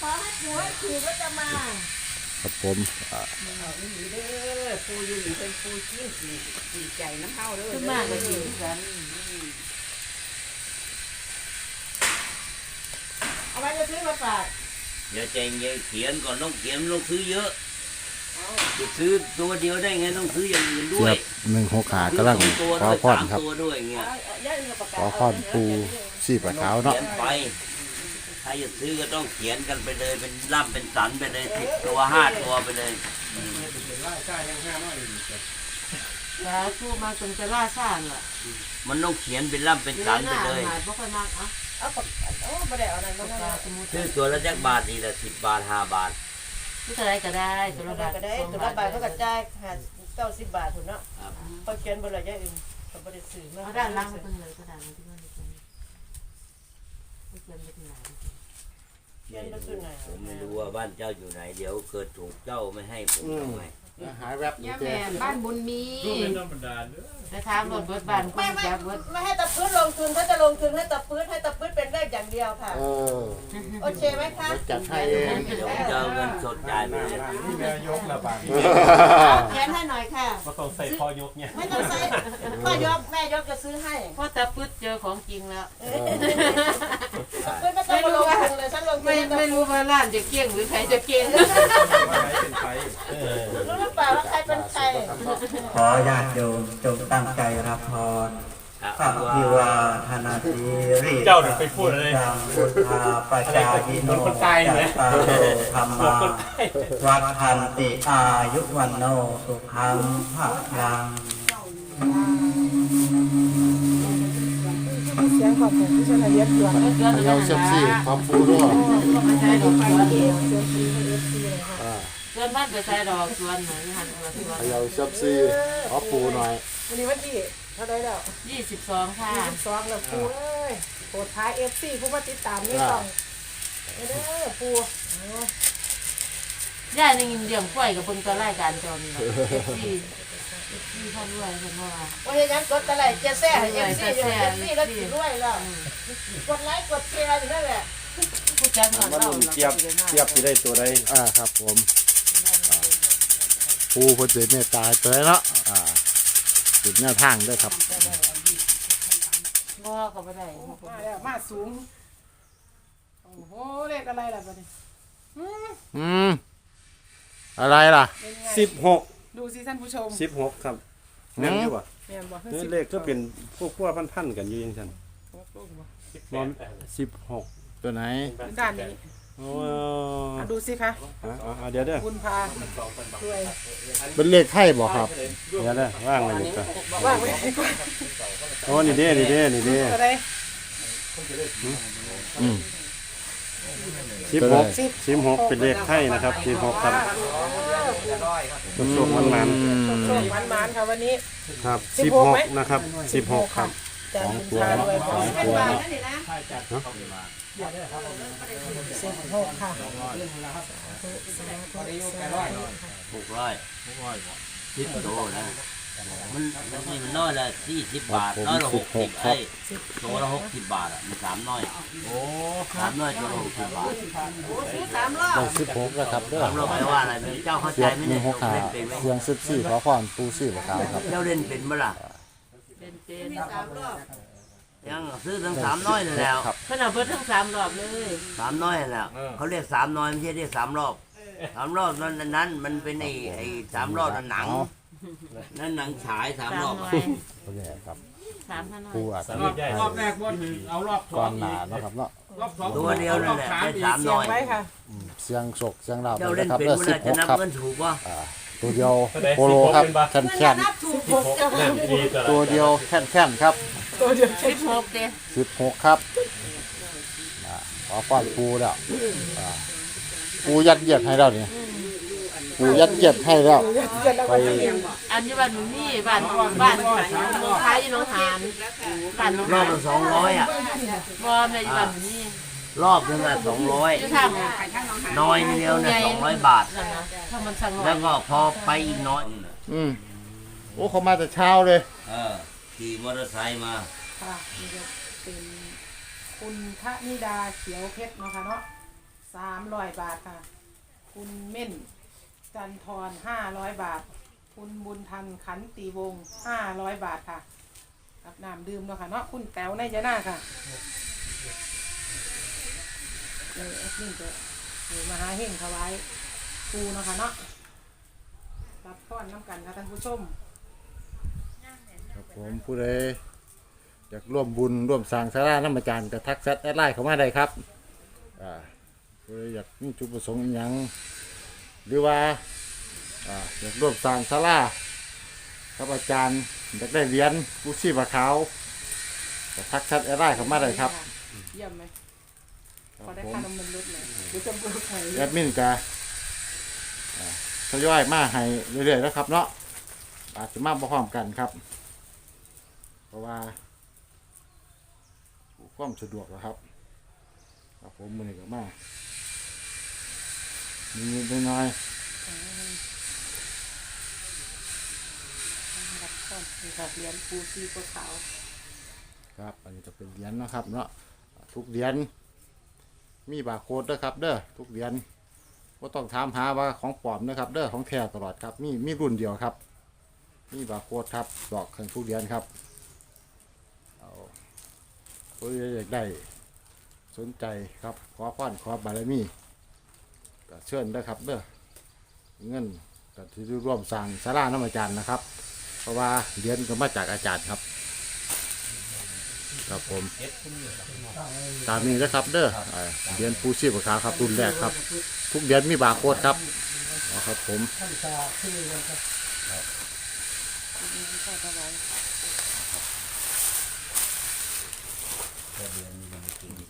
ขอให้ผัวขี่ก็จะมาครับผมอ่าเอาอีหลีเด้อปูอยู่นี่เป็นปูชิ้นสีสีใจน้ำเฮาเด้อขึ้นมากเลยสิกันเอาไว้จะซื้อมาฝากอย่าใจเย็นเขียนก่อนต้องเขียนต้องซื้อเยอะจะซื้อตัวเดียวได้ไงต้องซื้ออย่างอื่นด้เสีวยยบหนึ่งหกขากำลังซื้อสองตัวขอด้วยพรสามครับตัวด้วยเงี้ยเอาเอาย่าอื่นกับปากขกาอพรปูสีปลาขาวเนาะ เขียนไปถ้าจะซื้อก็ต้องเขียนกันไปเลย เป็นร่ำเป็นสันไปเลยสิบตัวห้าตัวไปเลยแล้วชูมาจนจะล่าซ่านล่ะมันต้องเขียนเป็นร่ำเป็นสันไปเลยหายบ่ค่อยมากเอาเอาปากโอ้บ่ได้เอานั่นบ่ได้สมมุติซื้อตัวละจักบาทนี่ละสิบบาทห้าบาทที่อะไรก็ได้ตัวละบาทก็ได้ตัวละบาทเขาก็จ่ายหาเก้าสิบบาทถูกเนาะครับเขาเขียนบนระยะอื่นเขาบริสื่อมาเอาด้านล่างไปเพิ่นเลยก็ได้มันที่มันเขียนไม่เขียนไปที่ไหน เขียนมาสุดไหนผมไม่รู้ว่าบ้านเจ้าอยู่ไหน เดี๋ยวเกิดถูกเจ้าไม่ให้ผมทำไงหายแวบย่าแม่บ้านบุญมีก็เป็นธรรมดาเด้อไปถามรถเบิดบ้านคไม่นไม่จักเบิดไม่ให้ตะพื้นลงทุนถ้าจะลงทุนให้ตะพื้นให้ตะพื้นเป็นเลขอย่างเดียวค่ะ เออโอเคไหมคะเดี๋ยวจัดให้เองเดี๋ยวผมจะเอาเงินสดจ่ายไปเลยนี่แม่ยกละบางเขียนให้หน่อยค่ะ ก็ต้องใส่พอยกเนี่ยไม่ต้องใส่พ่อยกแม่ยกจะซื้อให้เพราะตาปึ๊ดเจอของจริงแล้วเพื่อนไม่ ต้องมาลงทุนเลยฉันลงทุนไม่ให้ตะไม่รู้ว่าร้านจะเกี้ยงหรือใครจะเกี้ยงว่าไหนเป็นไฟเออรู้หรือเปล่าว่าใครเป็นใครขอญาติโยมจงตั้งใจรับพรครัข้าบพิวาธนาทีริเจ้าเดี๋ยวไปพูดอะไรยังพุทธาปจายิโนคนตายอยู่ไหมจัตตาโรธรรมาคนตายวัดพันติอายุวันโนสุขังภะลัง เสียงของผมที่ฉันเรียนตัวเยาเซยมซี่ขอปูด้วยไม่ใช่ดอกสวนเสียงซีเอฟซีเลยค่ะอ่าสวนบ้านไปใช้ดอกสวนเหมือนหันมาสวนเยาเซยมซี่ขอปูหน่อยวันนี้วันที่เท่าไรแล้วยี่สิบสองค่ะยี่สิบสองแล้วปูเอ้ยโปรดท้ายเอฟซีผู้มาติดตามนี่ต้องเด้อปูย่าในยินเดี่ยงกล้วยกับคนก็ไล่การจน ที่ที่พ่อรวยคนว่าวันนี้ยังกดอะไรเจแซ่เอฟซีอยู่เอฟซีแล้วถือด้วยแล้วกดไลค์กดแชร์อยู่นั่นแหละผู้จัดหอนมาเราลุ้นเทียบเทียบที่ได้ตัวใดอ่าครับผมอ่าปูเพิ่นสิเมตตาให้เตยเนาะอ่าจุดแนวทางด้วยครับ บ่ก็บ่ได้มาแล้วมาสูง โอ้โหเลขอะไรล่ะบัดนี้อืมอะไรล่ะเป็นไงสิบหก ดูสิท่านผู้ชมสิบหกครับแม่นอยู่ป่ะแม่นบ่นี่เลขก็เป็นพวกพวกพันๆกันอยู่ยังฉันมอนสิบหกตัวไหนด้านนี้โอ้อะดูสิคะอะอะอะเดี๋ยวเด้อบุญพาด้วยเป็นเลขไทยบ่ครับเดี๋ยวเด้อว่างไว้นี่ก่อนว่างไว้ให้ก่อนโอ้นี่เด้นี่เด้นี่เด้อะไรอืม สิบหกสิบหกเป็นเลขไทยนะครับสิบหกครับสุกๆมันมันโชคมันมันๆค่ะวันนี้ๆครับสิสิบบหหกกไหมนะครับสิบหกครับจากบุญพารวยของสิบหกสิบหกค่ะหกร้อยสิบโตนะ มันมันไม่มันน้อยละสี่สิบบาท น้อยละหกสิบไอ้ตัวละหกสิบบาทอะ มันสามน้อยโอ้สามน้อยตัวละหกสิบบาทซื้อสามรอบได้สิบหกแล้วครับเด้อสามน้อยแปลว่าอะไรเจ้าเข้าเสีใจยบไหมหเนี่นึ่ยงหกขาเล่นเป็นไหมเสียงสิบสี่ขอพรปูสี่ปลาขาวครับเจ้าเล่นเป็นเมื่อล่ะเป็นเป็นสามรอบยังซื้อทั้งสามน้อยเลยแล้วครับเพิ่นเอาเบิดทั้งสามรอบเลยสามน้อยแล้วเขาเรียกสามน้อยไม่ใช่เรียกสามรอบสามรอบนั้นนั้นมันเป็นไอ้ไอ้สามรอบนั่นหนัง นั่นหนังฉายสามสามรอบหน่ออะยตัวนี้ครับสามพันหน่อยปูอาจจะรอบรอบแรกว่าถึงเอารอบสก้อองนหนาเนาะครับเนาะรอบสองตัวเดียวนั่นแหละได้สามเสียน้งอยไว้ค่ะเสียงโศกเสียงลาวเจ้าเลเล่ยนครับเป็นเด้อเมื่อสิไหร่จะนับบหกครับเงินถูกวะอ่าตัวเดียวโปโลครับแคนแคนนับถูกหกเจ้าเล่นดีตลอดตัวเดียวแคนแคนครับตัวเดียวสิบหกเด้สิบหกครับอ่าขอพรปูแล้วอ่าปูยัดเยียดให้แล้วนี่ ปูยัดเยียดให้แล้ว ไปอันนี้บ้านหนูนี่บ้านบ้านขายน้องค้ายอยู่น้องหานบ้านน้องรอหาบนละสองร้อยอะบ่แม่อยู่บ้านหนูนี่รอบนึงอะสองร้อยอยู่ทางน้อยนิดเดียวเนี่ยสองร้อยบาทนั่นนะถ้ามันสั่งแล้วก็พอไปอีกน้อยอืมโอ้เขามาแต่เช้าเลย เออขี่มอเตอร์ไซค์มาค่ะนี่จะเป็นคุณทะนิดาเขียวเพชรเนาะค่ะเนาะสามร้อยบาทค่ะ คุณเม่น จันทรห้าร้อยบาท คุณบุญทันขันตีวงห้าร้อยบาทค่ะรับน้ำดื่มเนาะค่ะเนาะคุณแต๋วในยะหน้าค่ะเลยแอดมินจะอยู่มาหาเฮงถวายปูเนาะค่ะเนาะรับพรน้ำกันค่ะท่านผู้ชม ครับผมผู้ใดอยากร่วมบุญร่วมสร้างสาราน้ำอาจารย์ก็ทักแชทแอดไลน์เข้ามาได้ครับอ่าผู้ใดอยากมีจุดประสงค์อหยัง หรือว่าอ่าอยากร่วมสร้างสาราครับอาจารย์อยากได้เหรียญผู้ชีพขาวก็ทักแชทแอดไลน์เข้ามาได้ครับเยี่ยมไหมคพรัอบได้ผมค่าน้ำมันลดเลยเดี๋ยวจะเบิกใหม่แอดมินก็อ่าทยอยมาให้เรื่อยๆนะครับเนาะอาจจะมาพร้อมกันครับ เพราะว่าความสะดวกนะครับครับผมมือนี้ก็มามี นิดหน้อยรับพรนี่ค่ะเหรียญปูซีตัวขาวครับ อันนี้จะเป็นเหรียญนะครับเนาะทุกเหรียญมีบาร์โค้ดด้วยครับ เด้อทุกเหรียญก็ต้องถามหาว่าของปลอมนะครับ เด้อของแท้ตลอดครับมีมีรุ่นเดียวครับ มีบาร์โค้ดครับดอกของทุกเหรียญครับเอาผู้ใดอยากได้สนใจครับขอพรขอบารมี ก็เชิญได้อครับเด้อเงินก็ที่ร่วมสร้างสาราน้ำอาจารย์นะครับ เพราะว่าเรียญก็มาจากอาจารย์ครับ ครับผมตามนี้นะครับเด้อเอ่อเรียญปูชีพขาครับรุ่นแรกครับ ทุกเรียญมีบาร์โค้ดครับนะครับผมก็ถวาย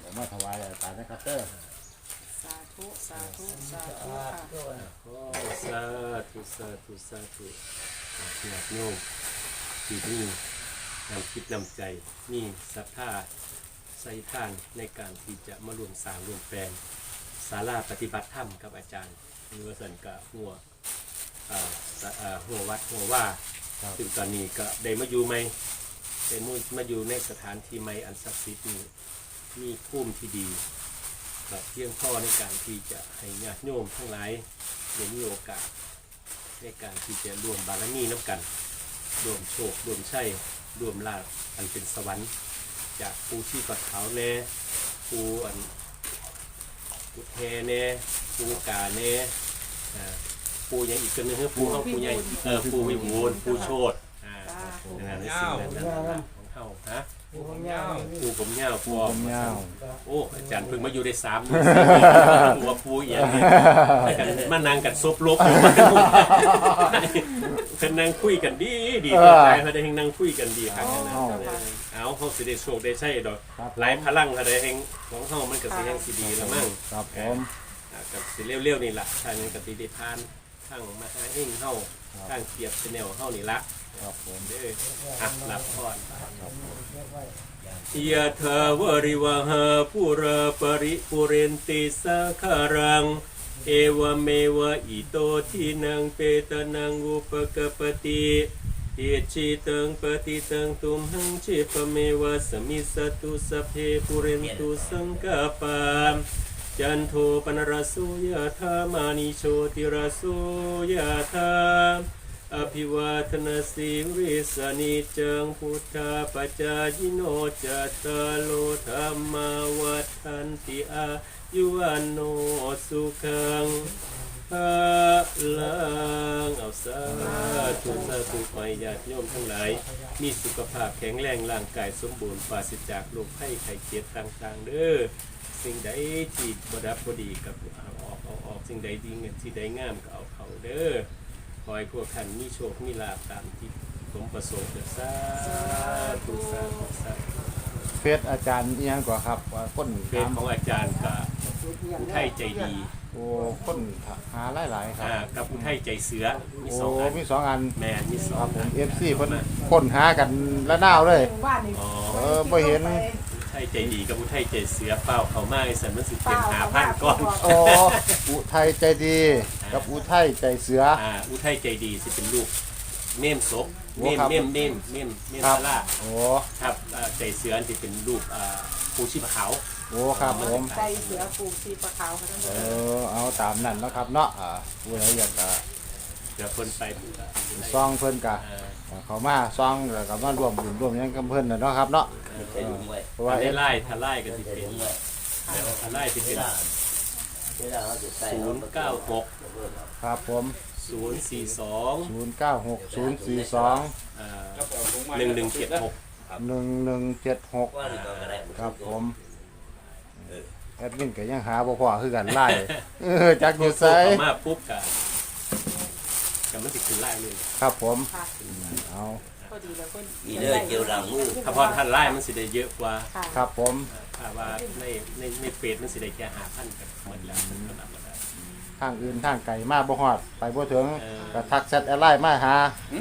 ผมมาถวายอาจารย์นะครับเด้อ ธุสาธุสาธุค่ะสาธุสาธุสาธุญาติโยมที่นี่นำคิดนำใจมีศรัทธาใส่ท่านในการที่จะมารวมสร้างรวมแปลงศาลาปฏิบัติธรรมกับอาจารย์มีวสันกะหัวอ่าสะอ่าหัววัดหัวว่าซึ่งตอนนี้ก็ได้มาอยู่ไหมได้มามาอยู่ในสถานที่ใหม่อันศักดิ์สิทธิ์นี้มีภูมิที่ดี ก็เพียงพอในการที่จะให้ญาติโยมทั้งหลายได้มีโอกาส ในการที่จะรวมบารมีน้ำกันรวมโชครวมชัยรวมลาภอันเป็นสวรรค์ จากปูชีพขาวแน่ปูอันปูแฮแน่ปูกาแน่อ่าปูยังอีกคนหนึงคือปูเขาปูใหญ่เออปูวิบูลย์ปูโชดอ่าสาธุนั่นแหละสิ่งนั้น นั่นแหละของเขาฮะปูผมยาวปูผมยาวปูผมยาวโอ้อาจารย์เพิ่งมาอยู่ได้สามเดือนตัวปูเอียงนี่กันมานั่งกันซบลบอยู่มาเพิ่นนั่งคุยกันดีดีเพิ่นตายเขาได้แห่งนั่งคุยกันดีครับเอาเขาสิได้โชคได้ใช่ดอกครับหลายพลังเขาได้แห่งของเฮามันก็สิแห่งสิดีแล้วมั้งครับผมอ่ากับสิเร็วๆนี่ล่ะทางนี้ก็สิได้ผ่านทางมาหาเฮงเฮาทางเกียบชแนลเฮานี่ละ ครับผมเด้ออะรับพรยะถาวริวหาปุราปริปุเรนติสาคารัง เอวเมวะอิโตทินังเปตนังอุปกปปติเอจิตังปฏิตังตุมหังเชปเมวะสมิสตุสเพปุเรนตุสังกาปามจันโทปนรสสุยะธามานิโชติรสุยะธา อภิวาทนาสีริสนิจังพุทธาปจายิโนจัตตาโลธรรมาวัฏันติอายุวันโนสุขังพระลังเอาสาธุสาธุขอให้ญาติโยมทั้งหลาย มีสุขภาพแข็งแรงร่างกายสมบูรณ์ปราศจากโรคภัยไข้เจ็บต่างๆเด้อสิ่งใดที่บดับบดีกับเอาออกเอาออกสิ่งใดดีเงินที่ใดงามก็เอาเขาเด้อ อให้พวกท่านมีโชค มีลาภตามที่สมประสงค์เถิดสาธุสาธุสาธุเฟซอาจารย์อีหยังกว่าครับว่าคนเพจของอาจารย์กับอุทัยใจดีโอ้คนหาหลายๆครับอ่ากับอุทัยใจเสือมีโอ้สองอันมีสองอันแม่นมีสอครังบผอัมนเอฟซีเพิ่นคนหากันละนาวเลย บ้านนี่อ๋อ เออบ่เห็น อุทัยใจดีกับอุทัยใจเสือเป้าเขามาไอ้สันมันสิเป็นหาพันก้อนโอ้อุทัยใจดี กับอุทัยใจเสือ อ่าอุทัยใจดีสิเป็นลูกเมมศพโอ้เมมครับเมมเมมเมมเมมครับซาร่าโอ้ครับอ่าใจเสือที่เป็นลูกอ่าปูชีพขาวโอ้ครับผมใส่เสือปูสีปลาขาวค่ะท่านเอผู้ชมอเอาตามนั้นเนาะครับเนาะอ่าผู้ใดอยากจะ เดี๋ยวคนไปผู้ก็ซองเพิ่นกะเออเขามาซองแล้วก็มาร่วมบุญร่วมหยังกับเพิ่นน่ะเนาะครับเนาะใช้ถุงไว้เพราะว่าว่าได้เอ็ดไล่ทาไล่กันสิใช้เป็นถุงไว้แล้วทาไล่ที่เวเป็นลาเวลาเขาจะใส่ศูนย์เก้าหกครับผมศูนย์สี่สอง096042หนึ่งหนึ่งเจ็ดหก1176ว่าหรือก็ได้ครับผมแอดมินก็ยังหาบ่พอคือกันไล่เออจักอยู่ไสเข้ามาปุ๊บกั บกับมันติดขึ้นไล่เลยครับผมค่ะเอาพอดีแล้วก็อีเด้อเกี่ยวหลังมือถ้าพอทันไล่มันสิได้เยอะกว่าค่ะครับผมถ้าว่าในในในเฟซมันสิได้แค่หาพันกันหมดแล้วมันก็นับมาได้ทางอื่นทางไกลมาบ่ฮอดไปบ่ถึงเออก็ทักแชทแอดไลน์มาหา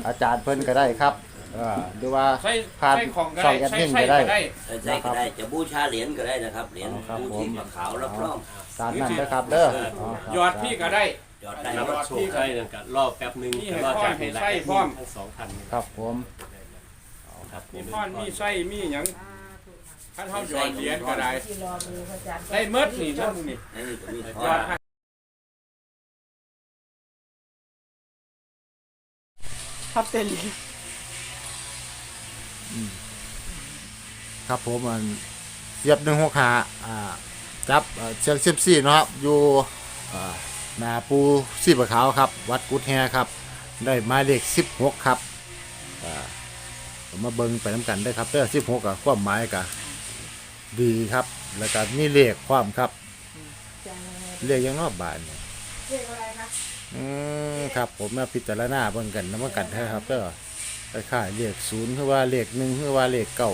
อาจารย์เพิ่นก็ได้ครับเออหรือว่าใช้ผ่านใช้ของก็ช่อได้งแอดใช้มินใช้ก็ได้ก็ได้ใช้ก็ได้จะบูชาเหรียญก็ได้นะครับเหรียญครับบูผมชีขาวรับรองตามนั้นนะครับเด้ออ๋อครับยอดพี่ก็ได้ ยอดได้รับโชคได้นั่นก็รอบแป๊บหนึงนี่ให้รอบจากพร้อมให้ไล่ใช่พร้อมทั้งสองพันครับผมครับมีพอนมีไส้มีหยังท่านเฮาหยอดเหรียญก็ได้ที่รอมือพระอาจารย์ได้เมดนี่ท่านนี่นี่ก็มีทยออดดให้ทับเต็นเลยครับผมมันเสียบ165อ่าจับเอ่อเชียง14เนาะครับอยู่อ่าห นาปูสีบะขาวครับ วัดกุดแฮครับ ได้หมายเลข16ครับอ่าผมมาเบิ่งไปน้ำกันได้อครับเด้อ16กับความหมายก็ดีครับ แล้วก็มีเลขความครับเลขยังนอกบานเนี่ยเรียกอะไรคะอืมครับ ผมมาพิจารณาเบิ่งกันนำกันเถอะครับเด้อคล้ายๆเลขศูนย์คือว่าเลขหนึ่งคือว่าเลขเก้า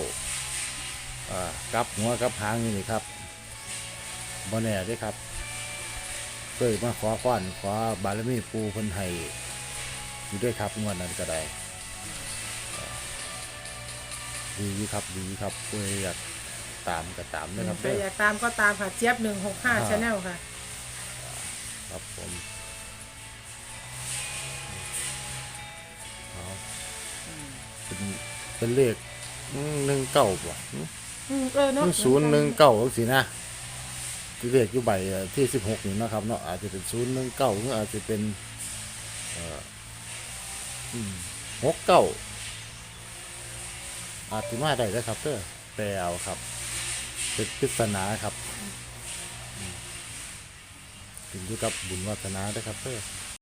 อ่ากลับหัวกลับหางนี่นี่ครับบ่แน่เด้ครับ เคยมาขอฟ้อนขอบารมีปูเพิ่นให้อยู่ด้วยครับงวดนั้นก็ได้อ่าดีอยู่ครับดีครับเพื่ออยากตามก็ตามนะครับใครเด้อ อยากตามก็ตามค่ะ เจี๊ยบหนึ่งหกห้าชาแนลค่ะ ครับผมเอาเป็นเป็นเลขหนึ่งเก้าป่ะอืมเออหเนาะนึ่งศูนย์หนึ่งเก้าสินะ ที่เลขอยู่ใบที่สิบหกนี่นะครับเนาะอาจจะเป็นศูนย์หนึ่งเก้าหรืออาจจะเป็นหกเก้าอาจจะมาได้นะครับเด้อแปลเอาครับ เป็นปริศนาครับขึ้นอยู่กับบุญวาสนาได้ครับเด้อ